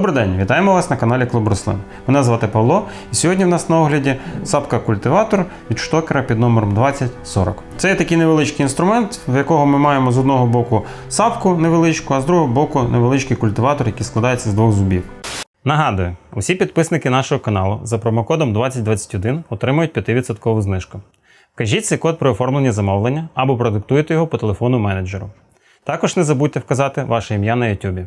день, вітаємо вас на каналі Клуб Рослин. Мене звати Павло, і сьогодні в нас на огляді сапка культиватор від штокера під номером 2040. Це є такий невеличкий інструмент, в якого ми маємо з одного боку сапку невеличку, а з другого боку невеличкий культиватор, який складається з двох зубів. Нагадую, усі підписники нашого каналу за промокодом 2021 отримують 5% знижку. Вкажіть цей код при оформленні замовлення або продиктуйте його по телефону менеджеру. Також не забудьте вказати ваше ім'я на YouTube.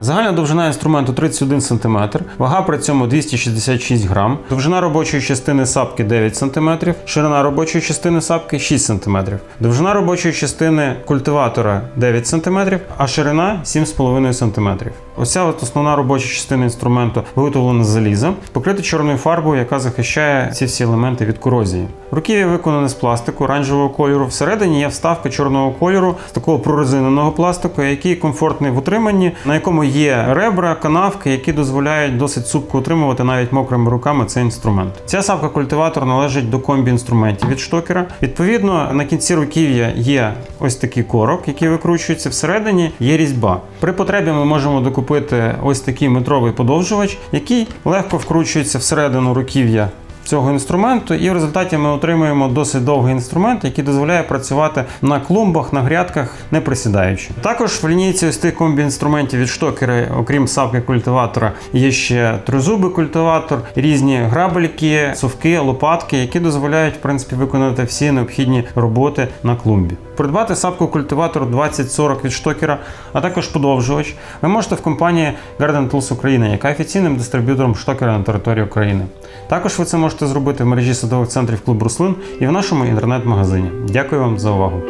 Загальна довжина інструменту 31 см, вага при цьому 266 грам, довжина робочої частини сапки 9 см, ширина робочої частини сапки 6 см, довжина робочої частини культиватора 9 см, а ширина 7,5 см. Оця от основна робоча частина інструменту виготовлена з заліза, покрита чорною фарбою, яка захищає ці всі елементи від корозії. Руків'я виконане з пластику оранжевого кольору. Всередині є вставка чорного кольору з такого прорезиненого пластику, який комфортний в утриманні, на якому ребра, канавки, які дозволяють досить цупко утримувати навіть мокрими руками цей інструмент. Ця сапка культиватор належить до комбі інструментів від штокера. Відповідно, на кінці руків'я є ось такий корок, який викручується. Всередині є різьба. При потребі ми можемо докупити ось такий метровий подовжувач, який легко вкручується всередину руків'я цього інструменту, і в результаті ми отримуємо досить довгий інструмент, який дозволяє працювати на клумбах, на грядках, не присідаючи. Також в лінійці ось тих комбі інструментів від штокера, окрім сапки культиватора, є ще тризубий культиватор, різні грабельки, совки, лопатки, які дозволяють в принципі виконати всі необхідні роботи на клумбі. Придбати сапку культиватор 2040 від штокера, а також подовжувач, ви можете в компанії Garden Tools України, яка офіційним дистриб'ютором штокера на території України. Також ви це можете зробити в мережі садових центрів клуб Руслин і в нашому інтернет-магазині. Дякую вам за увагу.